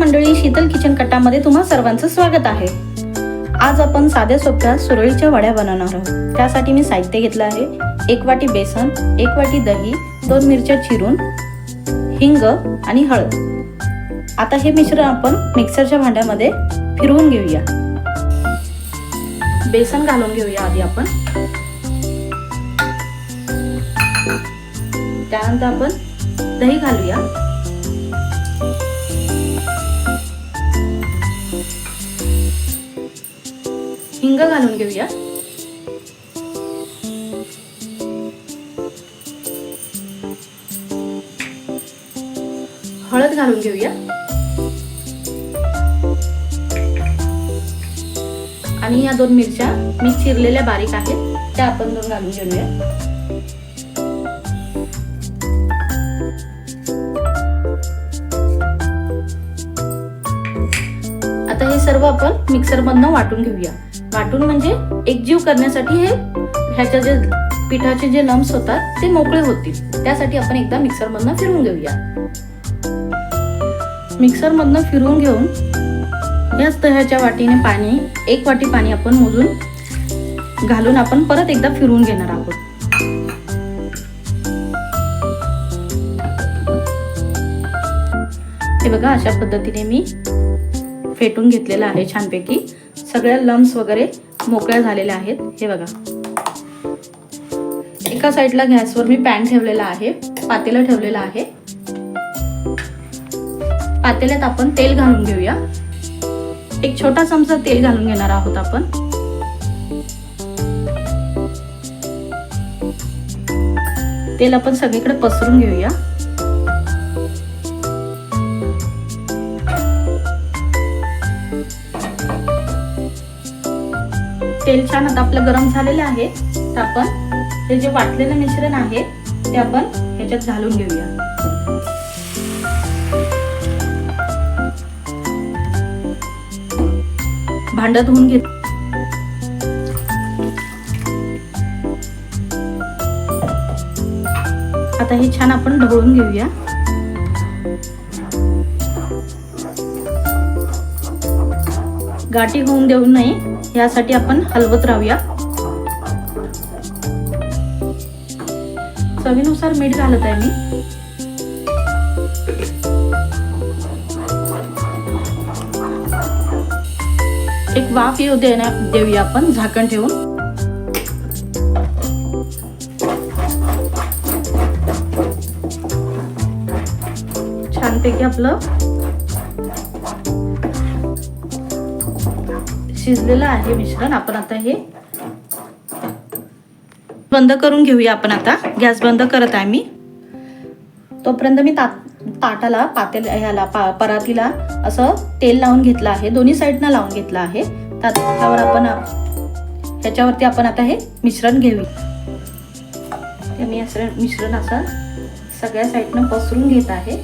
मंडळी शीतल किचन कट्टामध्ये तुम्हा सर्वांचं स्वागत आहे. आज आपण साध्या सोप्या सुरळीच्या वड्या बनवणार आहोत. त्यासाठी मी साहित्य घेतलं आहे. एक वाटी बेसन एक वाटी दही दोन मिरच्या चिरून हिंग आणि हळद. आता हे मिश्रण आपण मिक्सरच्या भांड्यामध्ये फिरवून घेऊया. बेसन घालून घेऊया आधी आपण. त्यानंतर आपण दही घालूया. हिंग घालून घेऊया. हळद घालून घेऊया. आणि या दोन मिरच्या मी चिरलेल्या बारीक आहेत त्या आपण दोन घालून घेऊया. आता हे सर्व आपण मिक्सरमधनं वाटून घेऊया. वाटून म्हणजे एकजीव करण्यासाठी हे ह्याच्या जे पिठाचे जे लम्स होतात ते मोकळे होतील. त्यासाठी आपण एकदा मिक्सरमधनं फिरून फिरवून घेऊया. मिक्सरमधनं फिरवून घेऊन याच दह्याच्या वाटीने पाणी एक वाटी पाणी आपण मोजून घालून आपण परत एकदा फिरवून घेणार आहोत. हे बघा अशा पद्धतीने मी फेटून घेतलेलं आहे छानपैकी. सगळ्या लम्स वगैरे मोकळ्या झालेल्या आहेत. हे बघा. एका साईडला गॅसवर मी पॅन ठेवलेला आहे. पातेलं ठेवलेलं आहे. पातेल्यात आपण तेल घालून घेऊया. एक छोटा चमचा तेल घालून घेणार आहोत आपण. तेल आपण सगळीकडे पसरून घेऊया. तेल छान आता आपलं गरम झालेलं आहे. तर आपण हे जे वाटलेलं मिश्रण आहे ते आपण ह्याच्यात घालून घेऊया. भांड धुवून घेत आता हे छान आपण ढवळून घेऊया. गाठी होऊन देऊ नये. यासाठी आपण हलवत राहूया. चवीनुसार मीठ घालत आहे मी. एक वाफ येऊ देण्या देऊया आपण झाकण ठेवून. छानपैकी आपलं शिजलेलं आहे मिश्रण. आपण आता हे बंद करून घेऊया आपण आता. गॅस बंद करत आहे मी. तोपर्यंत मी ता ताटाला पातेल ह्याला पा परातीला असं तेल लावून घेतलं आहे. दोन्ही साईडनं लावून घेतलं आहे. त्यावर आपण ह्याच्यावरती आपण आता हे मिश्रण घेऊ. मी असं मिश्रण असं सगळ्या साईडनं पसरून घेत आहे.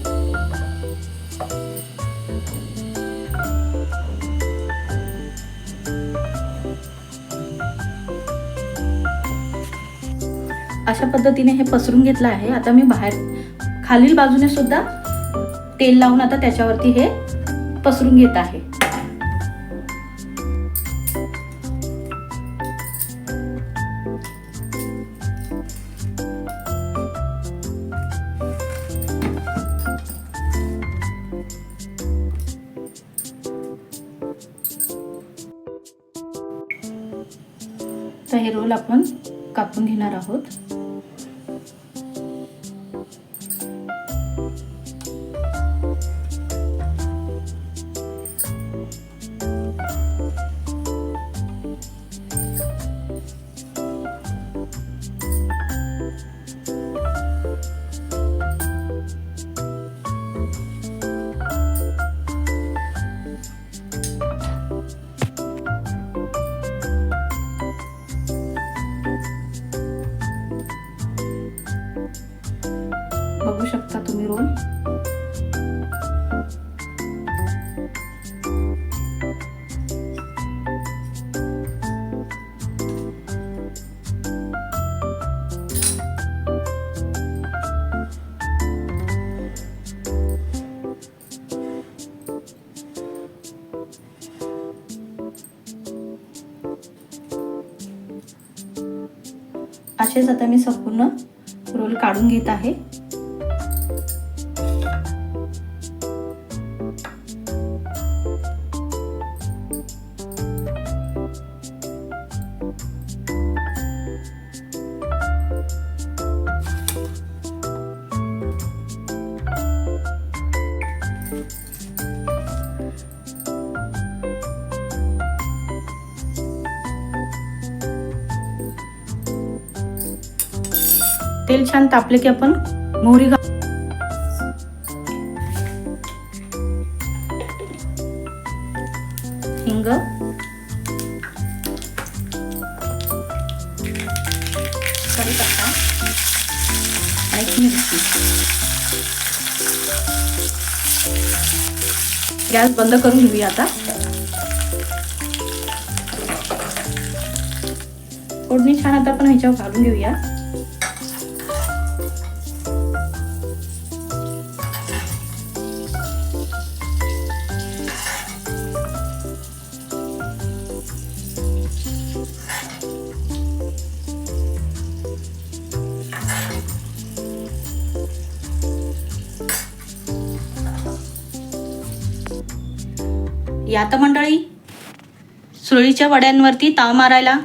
अशा पद्धतीने हे पसरून घेतलं आहे. आता मी बाहेर खालील बाजूने सुद्धा तेल लावून आता त्याच्यावरती हे पसरून घेत आहे. तर हे रोल आपण कापून घेणार आहोत. असेच आता मी संपूर्ण रोल काढून घेत आहे. तेल छान तापले की आपण मोहरी घा हिंग. कढीपत्ता. आणि मिरची. गॅस बंद करून घेऊया आता. फोडणी छान आता आपण ह्याच्यावर घालून घेऊया. यात मंडळी सुरळीच्या वड्यांवरती ताव मारायला.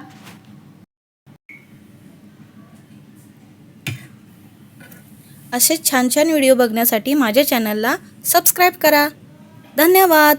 असे छान छान व्हिडिओ बघण्यासाठी माझ्या चॅनलला सबस्क्राईब करा. धन्यवाद!